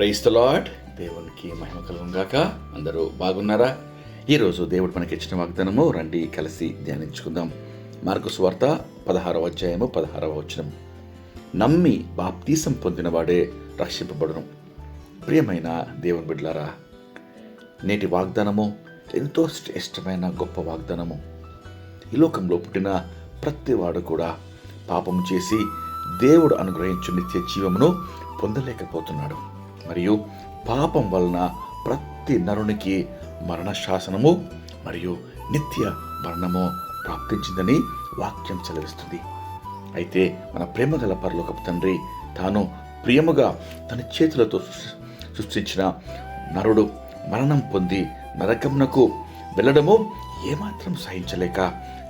Price lord. దేవునికి మహిమ కలుగుగాక అందరూ బాగున్నారా? ఈరోజు దేవుడు మనకి ఇచ్చిన వాగ్దానము రండి కలిసి ధ్యానించుకుందాం. మార్కు స్వార్త పదహారవ అధ్యాయము పదహారవ వచనం. నమ్మి బాప్తీసం పొందినవాడే రక్షింపబడును. ప్రియమైన దేవుని బిడ్డలారా నేటి వాగ్దానము ఎంతో శ్రేష్టమైన గొప్ప వాగ్దానము. ఈ లోకంలో పుట్టిన ప్రతివాడు కూడా పాపం చేసి దేవుడు అనుగ్రహించు నిత్య జీవమును పొందలేకపోతున్నాడు. మరియు పాపం వలన ప్రతి నరునికి మరణ శాసనము మరియు నిత్య మరణము ప్రాప్తించిందని వాక్యం చెలవిస్తుంది అయితే మన ప్రేమ గల పరలోకపు తండ్రి తాను ప్రియముగా తన చేతులతో సృష్టించిన నరుడు మరణం పొంది నరకమునకు వెళ్ళడము ఏమాత్రం సహించలేక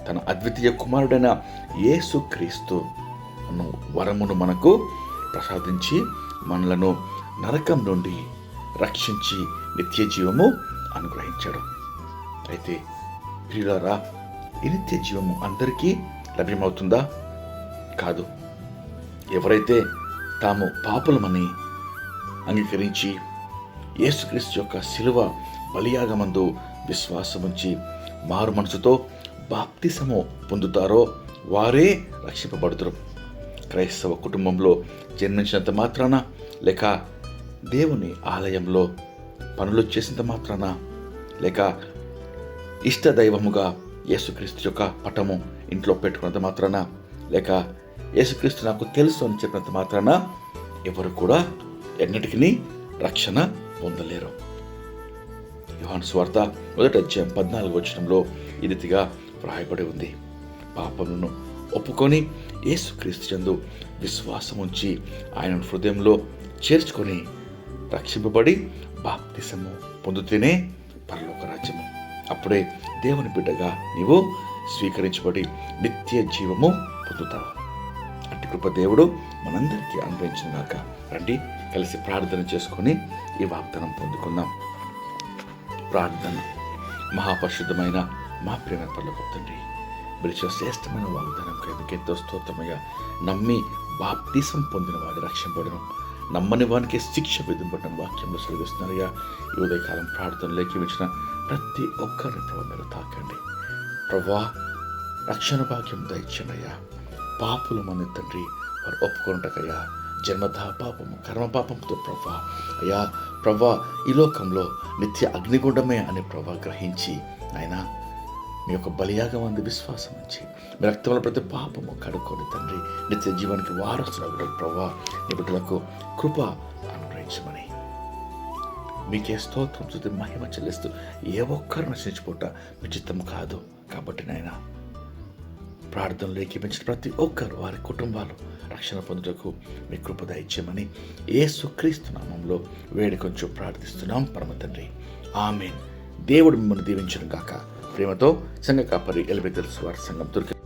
తన అద్వితీయ కుమారుడైన యేసు క్రీస్తు వరమును మనకు ప్రసాదించి మనలను నరకం నుండి రక్షించి నిత్య జీవము అనుగ్రహించాడు. అయితే ప్రియులారా ఈ నిత్య జీవము అందరికీ లభ్యమవుతుందా? కాదు. ఎవరైతే తాము పాపులమని అంగీకరించి యేసుక్రీస్తు యొక్క శిలువ బలియాగమందు విశ్వాసముంచి మారు మనసుతో బాప్తిసము పొందుతారో వారే రక్షింపబడుతురు క్రైస్తవ కుటుంబంలో జన్మించినంత మాత్రాన లేక దేవుని ఆలయంలో పనులు చేసినంత మాత్రాన లేక ఇష్ట దైవముగా యేసుక్రీస్తు యొక్క పటము ఇంట్లో పెట్టుకున్నంత మాత్రాన లేక యేసుక్రీస్తు నాకు తెలుసు అని చెప్పినంత మాత్రాన ఎవరు కూడా ఎన్నటికీ రక్షణ పొందలేరు. యోహాను స్వార్త మొదట అధ్యాయం పద్నాలుగు వచనంలో ఇదిగా వ్రాయబడి ఉంది. పాపములను ఒప్పుకొని యేసుక్రీస్తు చందు విశ్వాసం ఉంచి ఆయన హృదయంలో చేర్చుకొని రక్షింపబడి బాప్తిసము పొందుతేనే పరలోక రాజ్యము. అప్పుడే దేవుని బిడ్డగా నీవు స్వీకరించబడి నిత్య జీవము పొందుతావు. అట్టి కృప దేవుడు మనందరికీ అనుభవించినగాక రండి కలిసి ప్రార్థన చేసుకొని ఈ వాగ్దానం పొందుకుందాం. ప్రార్థన మహాపరిశుద్ధమైన మా ప్రేమ పర్లకు తండ్రి పిలిచిన శ్రేష్టమైన వాగ్దానం మీకు ఎంతో స్తోత్రమయ్యా. నమ్మి బాప్తీసం పొందిన వాడు రక్షింపడను నమ్మని వానికి శిక్ష విధింపడం వాక్యంలో సెలవిస్తున్నారుగా ఈ ఉదయకాలం ప్రార్థన లేఖించిన ప్రతి ఒక్కరిని ప్రభావ మీరు తాకండి. ప్రభా రక్షణ భాగ్యం దయచనయ్యా పాపులు మన తండ్రి వారు ఒప్పుకుంటకయ్యా జన్మధా పాపము కర్మ పాపంతో ప్రభా. అయ్యా ప్రభా ఈ లోకంలో నిత్య అగ్నిగుండమే అని ప్రభా గ్రహించి ఆయన మీ యొక్క బలియాగం అంది విశ్వాసం నుంచి మీ రక్తంలో ప్రతి పాపము కడుక్కొని తండ్రి నిత్య జీవానికి వారసులు ప్రభా నీ బిడ్డలకు కృప అనుగ్రహించమని. మీకే స్తోత్రం చూసి మహిమ చెల్లిస్తూ ఏ ఒక్కరు నశించిపోట మీ చిత్తం కాదు కాబట్టి నాయన. ప్రార్థనలు ఏకీపించిన ప్రతి ఒక్కరు వారి కుటుంబాలు రక్షణ పొందుటకు మీ కృప దయచేయమని ఏ సుక్రీస్తు నామంలో వేడి కొంచెం ప్రార్థిస్తున్నాం పరమ తండ్రి. ఆమెన్. దేవుడు మిమ్మల్ని దీవించను గాక. ప్రేమతో సంఘ కాపరి ఎలిబెతల్స్ వారి సంఘం దుర్గ